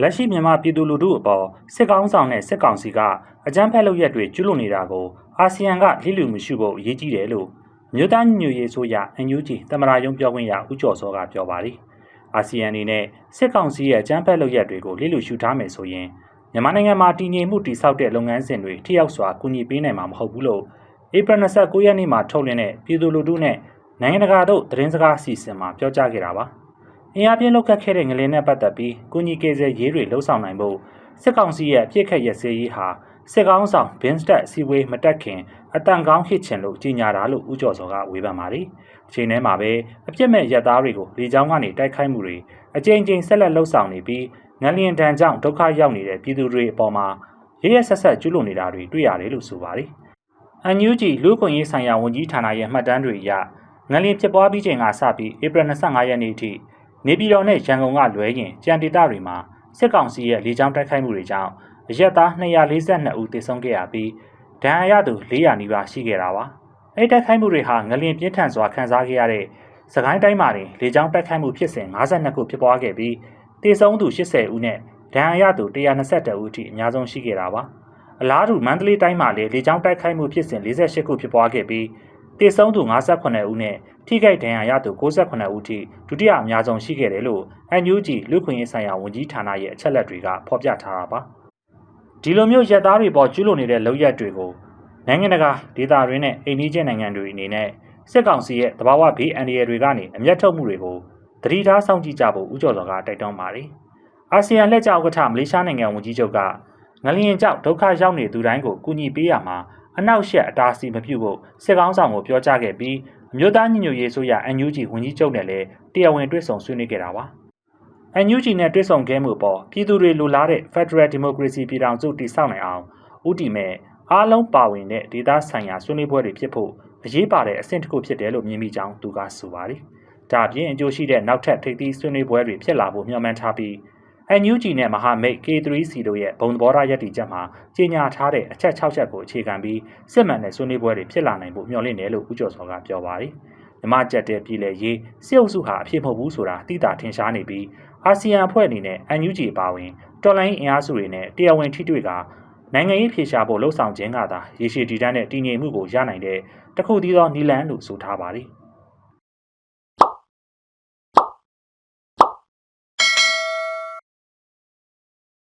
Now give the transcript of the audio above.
လက်ရှိမြန်မာပြည်သူလူထုအပေါ်စစ်ကောင်းဆောင်နဲ့စစ်ကောင်စီကအကြမ်းဖက်လုပ်ရက်တွေကျူးလွန်နေတာကိုအာဆီယံကလိလူမရှိဖို့အရေးကြီးတယ်လို့မြို့သားညညရေးဆိုရအန်ယူဂျီတမရာယုံပြောခွင့်ရဦးကျော်စောကပြောပါတယ်။အာဆီယံအနေနဲ့စစ်ကောင်စီရဲ့အကြမ်းဖက်လုပ်ရက်တွေကိုလိလူရှုထားမယ်ဆိုရင်မြန်မာနိုင်ငံမှာတည်ငြိမ်မှုတည်ဆောက်တဲ့လုပ်ငန်းစဉ်တွေထိရောက်စွာကူညီပေးနိုင်မှာမဟုတ်ဘူးလို့ဧပြီ29ရက်နေ့မှာထုတ်လွှင့်တဲ့ပြည်သူလူထုနဲ့နိုင်ငံတကာတို့သတင်းစကားအစီအစဉ်မှာပြောကြားခဲ့တာပါ။ အင်အားပြင်းလောက်ကတ်ခဲ့တဲ့ငလင်းနဲ့ပတ်သက်ပြီးကုညီကေဆယ်ရေးတွေလှုပ်ဆောင်နိုင်ဖို့စစ်ကောင်စီရဲ့အပြစ်ခတ်ရစေးရေးဟာစစ်ကောင်းဆောင်ဘင်းစတက်စီဝေးမတက်ခင်အတန်ကောင်းဟစ်ချင်လို့ကြီးညာတာလို့ဦးကျော်စောကဝေဖန်ပါတယ်။အချိန်ထဲမှာပဲအပြစ်မဲ့ရက်သားတွေကိုလေကြောင်းကနေတိုက်ခိုက်မှုတွေအကြိမ်ကြိမ်ဆက်လက်လှုပ်ဆောင်နေပြီးငလျင်တန်ကြောင့်ဒုက္ခရောက်နေတဲ့ပြည်သူတွေအပေါ်မှာရရဆက်ဆက်ကျူးလွန်နေတာတွေတွေ့ရတယ်လို့ဆိုပါတယ်။ NUG လူ့ခွင့်ရေးဆိုင်ရာဝန်ကြီးဌာနရဲ့မှတ်တမ်းတွေအရငလျင်ဖြစ်ပွားပြီးချိန်ကစပြီးဧပြီ25ရက်နေ့ထိ နေပြည်တော်နဲ့ရန်ကုန်ကလွဲရင်ကြံဒေသတွေမှာစစ်ကောင်စီရဲ့လေကြောင်းတိုက်ခိုက်မှုတွေကြောင့်အရက်သား242ဦးသေဆုံးခဲ့ရပြီးဒဏ်ရာရသူ400နီးပါးရှိခဲ့တာပါ။အဲ့တိုက်ခိုက်မှုတွေဟာငလျင်ပြင်းထန်စွာခံစားခဲ့ရတဲ့စကိုင်းတိုင်းမှာတင်လေကြောင်းတိုက်ခိုက်မှုဖြစ်စဉ်52ခုဖြစ်ပွားခဲ့ပြီးသေဆုံးသူ80ဦးနဲ့ဒဏ်ရာရသူ122ဦးအထိအများဆုံးရှိခဲ့တာပါ။အလားတူမန္တလေးတိုင်းမှာလည်းလေကြောင်းတိုက်ခိုက်မှုဖြစ်စဉ်48ခုဖြစ်ပွားခဲ့ပြီး တေဆုံးသူ58ဦးနဲ့ထိခိုက်ဒဏ်ရာရသူ68ဦးထိဒုတိယအများဆုံးရှိခဲ့တယ်လို့ NUG လူခွင့်ရေးဆိုင်ရာဝန်ကြီးဌာနရဲ့အချက်လက်တွေကဖော်ပြထားတာပါဒီလိုမျိုးရက်သားတွေပေါ်ကျူးလွန်နေတဲ့လုပ်ရက်တွေကိုနိုင်ငံတကာဒေသတွင်းနဲ့အိန္ဒိယနိုင်ငံတွေအနေနဲ့စစ်ကောင်စီရဲ့တဘာဝဘေးအန္တရာယ်တွေကနေအမျက်ထုတ်မှုတွေကိုတတိထားစောင့်ကြည့်ကြဖို့ဦးကျော်စောကတိုက်တွန်းပါတယ်အာဆီယံလက်ကျဥက္ကဋ္ဌမလေးရှားနိုင်ငံဝန်ကြီးချုပ်က ငလျင်ကြောင့်ဒုက္ခရောက်နေသူတိုင်းကိုကူညီပေးရမှာအနောက်ရှက်အတားအဆီးမပြုတ်ဖို့စစ်ကောင်းဆောင်ကိုပြောကြားခဲ့ပြီးအမျိုးသားညီညွတ်ရေးဆိုရ NUG ဝန်ကြီးချုပ်နဲ့လည်းတရားဝင်တွေ့ဆုံဆွေးနွေးခဲ့တာပါ။ NUG နဲ့တွေ့ဆုံခဲ့မှုပေါ်ပြည်သူတွေလိုလားတဲ့ Federal Democracy ပြည်ထောင်စုတည်ဆောက်နိုင်အောင်ဥတီမဲ့အားလုံးပါဝင်တဲ့ဒေသဆိုင်ရာဆွေးနွေးပွဲတွေဖြစ်ဖို့အရေးပါတဲ့အဆင့်တစ်ခုဖြစ်တယ်လို့မြင်မိကြောင်းသူကဆိုပါတယ်။ဒါအပြင်အကျိုးရှိတဲ့နောက်ထပ်ထိပ်သီးဆွေးနွေးပွဲတွေဖြစ်လာဖို့မျှော်မှန်းထားပြီး NUG နဲ့မဟာမိတ် K3C တို့ရဲ့ဘုံသဘောထားရည်တည်ချက်မှာကြေညာထားတဲ့အချက်6ချက်ကိုအခြေခံပြီးစစ်မှန်တဲ့ဆွေးနွေးပွဲတွေဖြစ်လာနိုင်ဖို့မျှော်လင့်တယ်လို့ဦးကျော်စောကပြောပါတယ်။မြမကျက်တဲ့ပြည်လေရေးစစ်အုပ်စုဟာအဖြစ်မဟုတ်ဘူးဆိုတာသိတာထင်ရှားနေပြီးအာဆီယံအဖွဲ့အနေနဲ့ NUG ပါဝင်တော်လိုင်းအင်အားစုတွေနဲ့တရားဝင်ထိတွေ့ကနိုင်ငံရေးဖြေရှားဖို့လှုံ့ဆော်ခြင်းကသာရေရှည်တည်တံ့တဲ့တည်ငြိမ်မှုကိုရနိုင်တဲ့တခုတည်းသောနည်းလမ်းလို့ဆိုထားပါတယ်။